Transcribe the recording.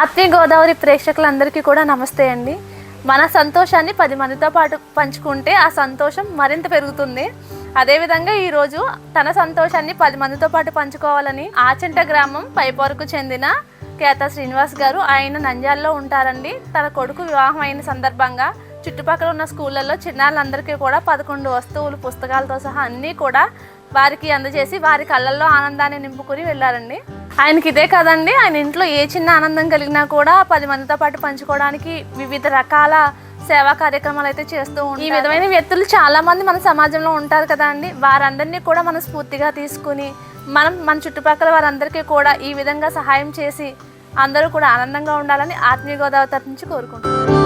ఆత్మీయ గోదావరి ప్రేక్షకులందరికీ కూడా నమస్తే అండి. మన సంతోషాన్ని పది మందితో పాటు పంచుకుంటే ఆ సంతోషం మరింత పెరుగుతుంది. అదేవిధంగా ఈరోజు తన సంతోషాన్ని పది మందితో పాటు పంచుకోవాలని ఆచంట గ్రామం పైపోరకు చెందిన కేత శ్రీనివాస్ గారు ఆయన నంద్యాలలో ఉంటారండి. తన కొడుకు వివాహం అయిన సందర్భంగా చుట్టుపక్కల ఉన్న స్కూళ్ళల్లో చిన్నారులందరికీ కూడా పదకొండు వస్తువులు పుస్తకాలతో సహా అన్నీ కూడా వారికి అందజేసి వారి కళ్ళల్లో ఆనందాన్ని నింపుకుని వెళ్ళారండి. ఆయనకి ఇదే కదండి. ఆయన ఇంట్లో ఏ చిన్న ఆనందం కలిగినా కూడా పది మందితో పాటు పంచుకోవడానికి వివిధ రకాల సేవా కార్యక్రమాలు అయితే చేస్తూ ఉంటారు. ఈ విధమైన వ్యక్తులు చాలా మంది మన సమాజంలో ఉంటారు కదా అండి. వారందరినీ కూడా మనం స్ఫూర్తిగా తీసుకుని మనం మన చుట్టుపక్కల వారందరికీ కూడా ఈ విధంగా సహాయం చేసి అందరూ కూడా ఆనందంగా ఉండాలని ఆత్మీయ గోదావరి తరఫు నుంచి కోరుకుంటున్నాను